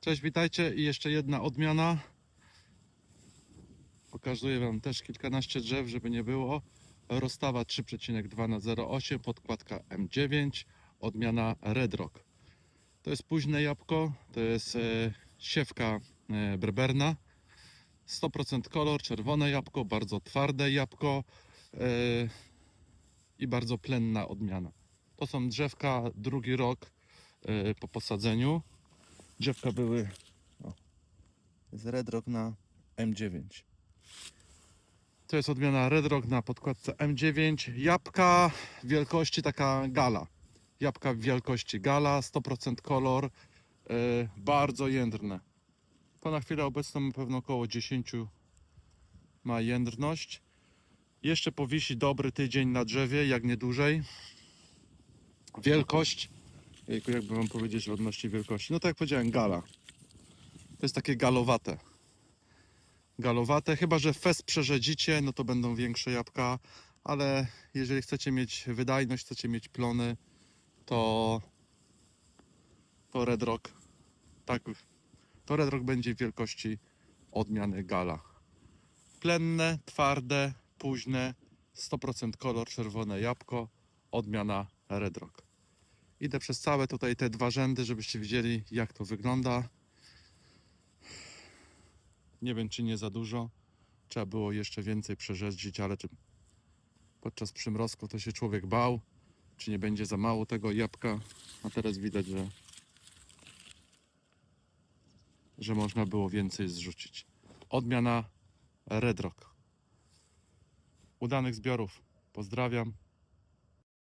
Cześć, witajcie i jeszcze jedna odmiana. Pokazuję Wam też kilkanaście drzew, żeby nie było. Rozstawa 3,2 na 0,8, podkładka M9, odmiana Red Rock. To jest późne jabłko, to jest e, siewka e, berberna. 100% kolor, czerwone jabłko, bardzo twarde jabłko e, i bardzo plenna odmiana. To są drzewka drugi rok po posadzeniu. Drzewka były o, jest Red Rock na M9. To jest odmiana Red Rock na podkładce M9. Jabłka wielkości taka gala. Jabłka wielkości gala, 100% kolor, e, bardzo jędrne. To na chwilę obecną ma pewno około 10 ma jędrność. Jeszcze powisi dobry tydzień na drzewie, jak nie dłużej. Wielkość, jakby wam powiedzieć odnośnie wielkości, no tak jak powiedziałem, gala. To jest takie galowate. Galowate, chyba że fest przerzedzicie, no to będą większe jabłka, ale jeżeli chcecie mieć wydajność, chcecie mieć plony, to to Red Rock tak to Red Rock będzie wielkości odmiany Gala. Plenne, twarde, późne, 100% kolor, czerwone jabłko, odmiana Red Rock. Idę przez całe tutaj te dwa rzędy, żebyście widzieli jak to wygląda. Nie wiem czy nie za dużo. Trzeba było jeszcze więcej przerzeździć, ale czy podczas przymrozku to się człowiek bał, czy nie będzie za mało tego jabłka. A teraz widać, że że można było więcej zrzucić. Odmiana Red Rock. Udanych zbiorów. Pozdrawiam.